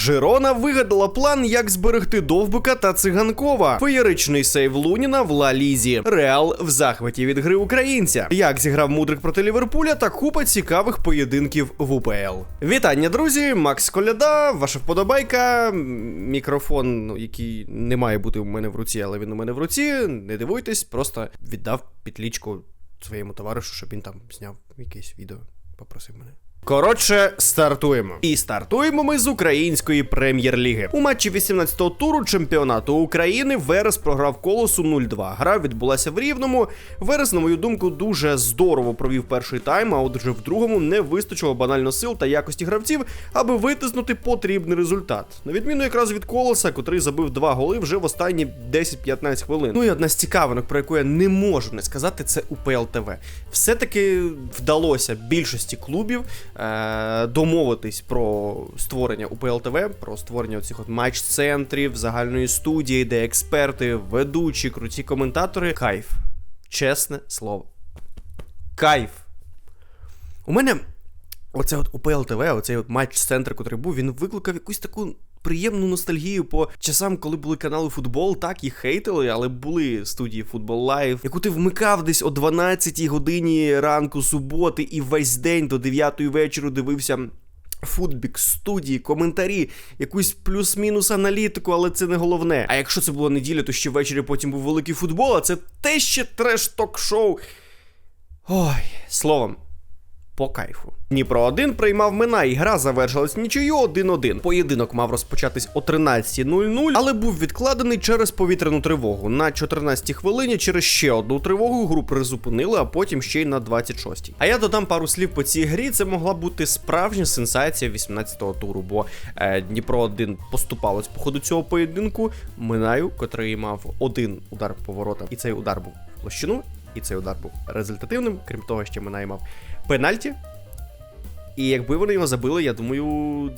Жирона вигадала план, як зберегти Довбика та Циганкова. Феєричний сейв Луніна в Ла Лізі. Реал в захваті від гри українця. Як зіграв Мудрик проти Ліверпуля та купа цікавих поєдинків в УПЛ. Вітання, друзі! Макс Коляда, ваша вподобайка. Мікрофон, ну, який не має бути у мене в руці, але він у мене в руці. Не дивуйтесь, просто віддав підлічку своєму товаришу, щоб він там зняв якесь відео. Попросив мене. Коротше, стартуємо. І стартуємо ми з української прем'єр-ліги. У матчі 18-го туру чемпіонату України Верес програв колосу 0-2. Гра відбулася в рівному. Верес, на мою думку, дуже здорово провів перший тайм, а от вже в другому не вистачило банально сил та якості гравців, аби витиснути потрібний результат. На відміну якраз від колоса, котрий забив два голи вже в останні 10-15 хвилин. Ну і одна з цікавинок, про яку я не можу не сказати, це УПЛ ТВ. Все-таки вдалося більшості клубів домовитись про створення УПЛ ТВ, про створення оцих от матч-центрів, загальної студії, де експерти, ведучі, круті коментатори. Кайф. Чесне слово. Кайф. У мене оце от УПЛ ТВ, оцей от матч-центр, котрий був, він викликав якусь таку. Приємну ностальгію по часам, коли були канали футбол, так їх хейтили, але були студії Футбол Лайв, яку ти вмикав десь о 12-й годині ранку суботи і весь день до 9-ї вечора дивився Футбік, студії, коментарі, якусь плюс-мінус аналітику, але це не головне. А якщо це була неділя, то ще ввечері потім був великий футбол, а це те ще треш-ток-шоу. Ой, словом. По кайфу. Дніпро 1 приймав мина, і гра завершилась нічию 1-1. Поєдинок мав розпочатись о 13.00, але був відкладений через повітряну тривогу. На 14-й хвилині через ще одну тривогу гру призупинили, а потім ще й на 26-й. А я додам пару слів по цій грі. Це могла бути справжня сенсація 18-го туру, бо е, Дніпро 1 поступалось по ходу цього поєдинку. Минаю, котрий мав один удар по воротам, і цей удар був площину, і цей удар був результативним. Крім того, ще Минай мав пенальті. І якби вони його забили, я думаю,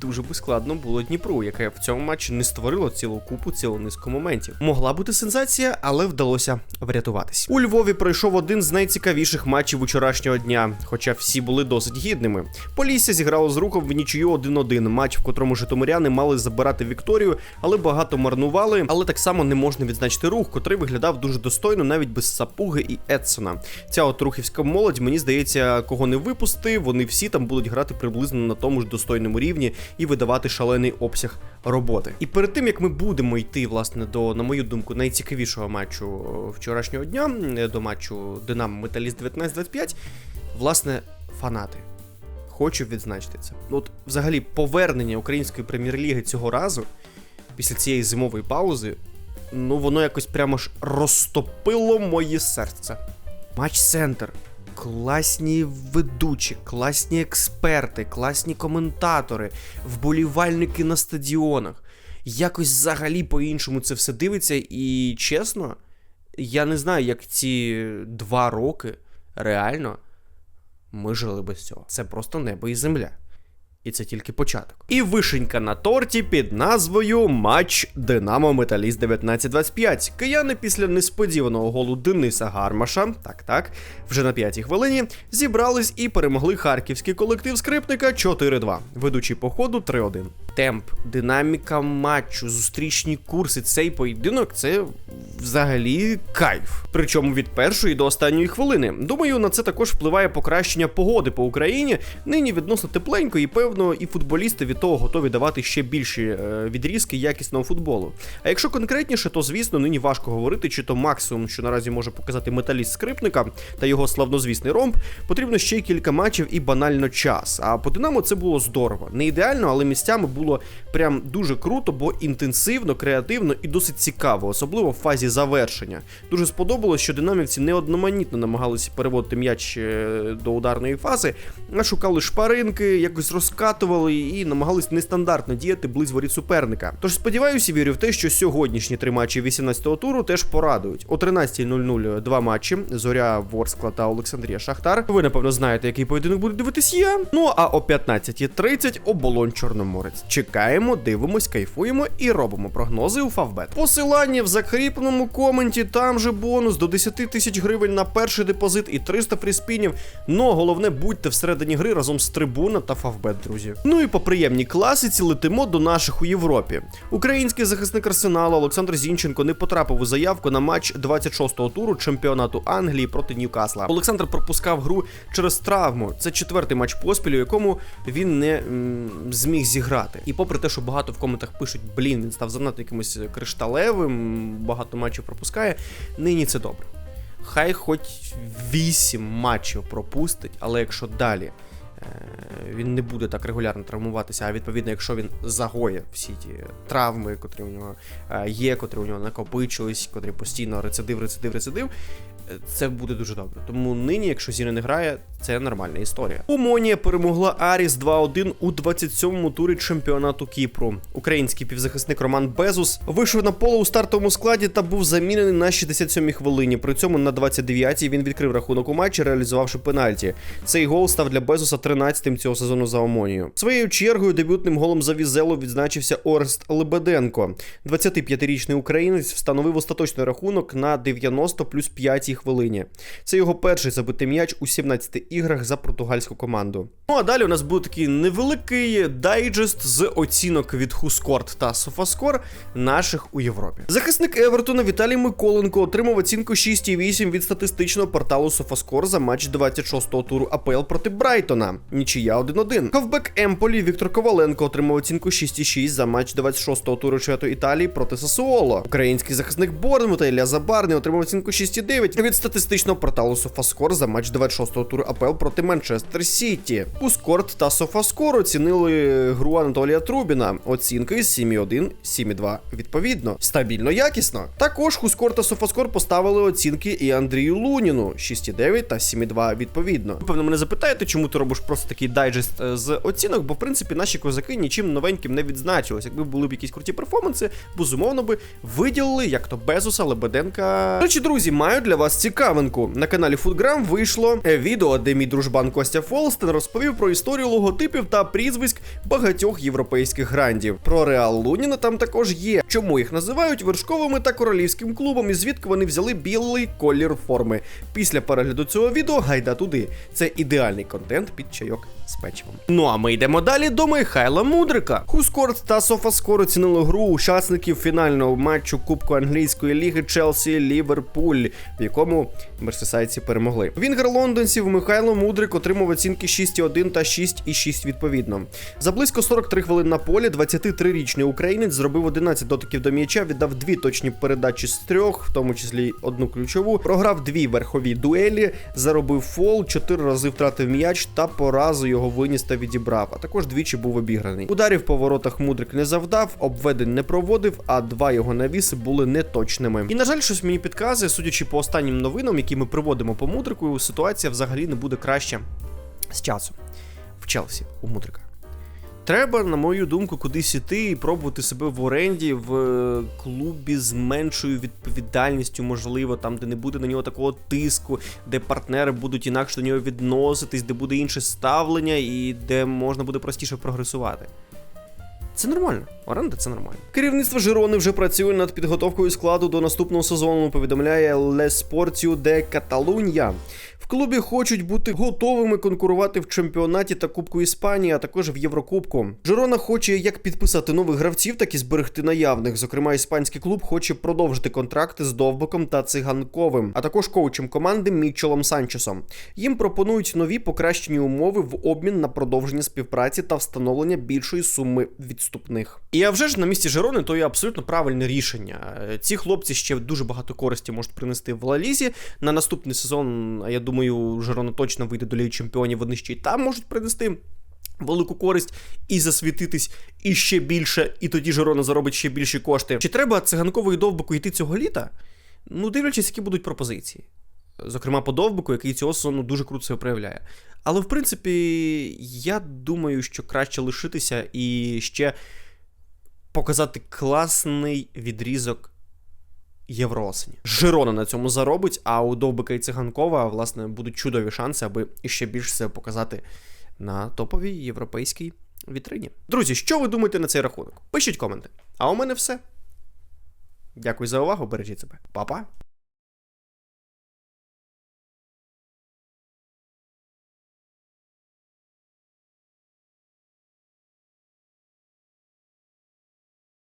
дуже би складно було Дніпру, яке в цьому матчі не створило цілу купу, цілу низку моментів. Могла бути сенсація, але вдалося врятуватись. У Львові пройшов один з найцікавіших матчів вчорашнього дня, хоча всі були досить гідними. Полісся зіграло з рухом в нічию 1-1, матч, в котрому житомиряни мали забирати Вікторію, але багато марнували. Але так само не можна відзначити рух, котрий виглядав дуже достойно, навіть без Сапуги і Едсона. Ця от рухівська молодь, мені здається, кого не випусти, вони всі там будуть грати приблизно на тому ж достойному рівні і видавати шалений обсяг роботи. І перед тим як ми будемо йти, власне, до, на мою думку, найцікавішого матчу вчорашнього дня, е, до матчу Динамо Металіст 1925, власне, фанати. Хочу відзначити це. От, взагалі, повернення української прем'єр-ліги цього разу, після цієї зимової паузи, ну воно якось прямо ж розтопило моє серце. Матч-центр. Класні ведучі, класні експерти, класні коментатори, вболівальники на стадіонах. Якось взагалі по-іншому це все дивиться, і чесно, я не знаю, як ці два роки реально ми жили без цього. Це просто небо і земля. І це тільки початок. І вишенька на торті під назвою Матч Динамо Металіст 1925. Кияни після несподіваного голу Дениса Гармаша, так так, вже на п'ятій хвилині зібрались і перемогли харківський колектив скрипника 4-2, ведучи по ходу 3-1. Темп, динаміка матчу, зустрічні курси, цей поєдинок це взагалі кайф. Причому від першої до останньої хвилини. Думаю, на це також впливає покращення погоди по Україні. Нині відносно тепленько, і певно, і футболісти від того готові давати ще більші е, відрізки якісного футболу. А якщо конкретніше, то звісно нині важко говорити, чи то максимум, що наразі може показати металіст скрипника та його славнозвісний ромб, потрібно ще й кілька матчів і банально час. А по Динамо це було здорово. Не ідеально, але місцями було прям дуже круто, бо інтенсивно, креативно і досить цікаво, особливо в фазі завершення. Дуже сподобалось, що динамівці не одноманітно намагалися переводити м'яч е, до ударної фази, а шукали шпаринки, якось розкатували і намагались нестандартно діяти близь воріт суперника. Тож сподіваюся, вірю в те, що сьогоднішні три матчі 18-го туру теж порадують. О 13.00 два матчі: Зоря, Ворскла та Олександрія Шахтар. Ви напевно знаєте, який поєдинок буде дивитись я. Ну а о 15.30 оболонь Чорноморець. Чекаємо, дивимось, кайфуємо і робимо прогнози у Фавбет. Посилання в закріпленому коменті, там же бонус до 10 тисяч гривень на перший депозит і 300 фріспінів. Но головне будьте всередині гри разом з трибуна та Фавбет, друзі. Ну і по приємній класиці летимо до наших у Європі. Український захисник арсеналу Олександр Зінченко не потрапив у заявку на матч 26-го туру чемпіонату Англії проти Ньюкасла. Олександр пропускав гру через травму. Це четвертий матч поспіль, у якому він не м, зміг зіграти. І попри те, що багато в коментах пишуть, блін, він став занадто якимось кришталевим, багато матчів пропускає. Нині це добре. Хай хоч 8 матчів пропустить, але якщо далі е, він не буде так регулярно травмуватися, а відповідно, якщо він загоє всі ті травми, котрі у нього е, є, котрі у нього накопичились, котрі постійно рецидив, рецидив, рецидив, це буде дуже добре. Тому нині, якщо Зіна не грає, це нормальна історія. Умонія перемогла Аріс 2-1 у 27-му турі чемпіонату Кіпру. Український півзахисник Роман Безус вийшов на поле у стартовому складі та був замінений на 67-й хвилині. При цьому на 29-й він відкрив рахунок у матчі, реалізувавши пенальті. Цей гол став для Безуса 13-тим цього сезону за Омонію. Своєю чергою дебютним голом за Візелу відзначився Орест Лебеденко. 25-річний українець встановив остаточний рахунок на 90 плюс 5 хвилині. Це його перший забитий м'яч у 17 іграх за португальську команду. Ну а далі у нас буде такий невеликий дайджест з оцінок від Хускорт та Софаскор наших у Європі. Захисник Евертона Віталій Миколенко отримав оцінку 6,8 від статистичного порталу Софаскор за матч 26-го туру АПЛ проти Брайтона. Нічия 1-1. Хавбек Емполі Віктор Коваленко отримав оцінку 6,6 за матч 26-го туру чемпіонату Італії проти Сасуоло. Український захисник Борнмута Ілля Забарний отримав оцінку 6,9 від статистичного порталу Софаскор за матч 26-го туру АПЛ проти Манчестер Сіті. Ускорт та Софаскор оцінили гру Анатолія Трубіна. Оцінки 7,1, 7,2 відповідно. Стабільно якісно. Також Хускор та Софаскор поставили оцінки і Андрію Луніну 6,9 та 7,2 відповідно. Ви певно мене запитаєте, чому ти робиш просто такий дайджест е, з оцінок, бо в принципі наші козаки нічим новеньким не відзначились. Якби були б якісь круті перформанси, безумовно би виділили як то Безуса, Лебеденка. Речі, друзі, маю для вас цікавинку. На каналі Фудграм вийшло е, відео, де мій дружбан Костя Фолстен розповів про історію логотипів та прізвиськ багатьох європейських грандів. Про Реал Луніна там також є. Чому їх називають вершковими та королівським клубом, і звідки вони взяли білий колір форми. Після перегляду цього відео гайда туди. Це ідеальний контент під чайок з печивом. Ну а ми йдемо далі до Михайла Мудрика. Хускорт та Софаскор оцінили гру учасників фінального матчу Кубку англійської ліги Челсі Ліверпуль, в якому мерсисайці перемогли. Вінгер лондонців Михайло Мудрик отримав оцінки 6,1 та 6,6 відповідно. За близько 43 хвилин на полі 23-річний українець зробив 11 дотиків до м'яча, віддав дві точні передачі з трьох, в тому числі одну ключову. Програв дві верхові дуелі, заробив фол, чотири рази втратив м'яч та по разу його виніс та відібрав. А також двічі був обіграний. Ударів по воротах Мудрик не завдав, обведень не проводив, а два його навіси були неточними. І на жаль, щось мені підказує, судячи по останнім новинам, які ми приводимо по Мудрику, ситуація взагалі не буде краще з часом в Челсі у Мудрика. Треба, на мою думку, кудись іти і пробувати себе в оренді в е, клубі з меншою відповідальністю, можливо, там, де не буде на нього такого тиску, де партнери будуть інакше до нього відноситись, де буде інше ставлення і де можна буде простіше прогресувати. Це нормально, оренда це нормально. Керівництво Жирони вже працює над підготовкою складу до наступного сезону. Повідомляє Sportiu de Catalunya. В клубі хочуть бути готовими конкурувати в чемпіонаті та Кубку Іспанії, а також в Єврокубку. Жирона хоче як підписати нових гравців, так і зберегти наявних. Зокрема, іспанський клуб хоче продовжити контракти з Довбиком та Циганковим, а також коучем команди Мітчелом Санчесом. Їм пропонують нові покращені умови в обмін на продовження співпраці та встановлення більшої суми відступних. І а вже ж на місці Жирони то є абсолютно правильне рішення. Ці хлопці ще дуже багато користі можуть принести в Лалізі. На наступний сезон, я думаю, Жирона точно вийде до Ліги Чемпіонів. Вони ще й там можуть принести. Велику користь і засвітитись і ще більше, і тоді Жирона заробить ще більші кошти. Чи треба циганкову і довбику йти цього літа? Ну, дивлячись, які будуть пропозиції. Зокрема, по довбику, який цього сезону дуже круто себе проявляє. Але в принципі, я думаю, що краще лишитися і ще показати класний відрізок Євроосені. Жирона на цьому заробить, а у Довбика і Циганкова, власне, будуть чудові шанси, аби іще більше себе показати на топовій європейській вітрині. Друзі, що ви думаєте на цей рахунок? Пишіть коменти. А у мене все. Дякую за увагу, бережіть себе. Па-па.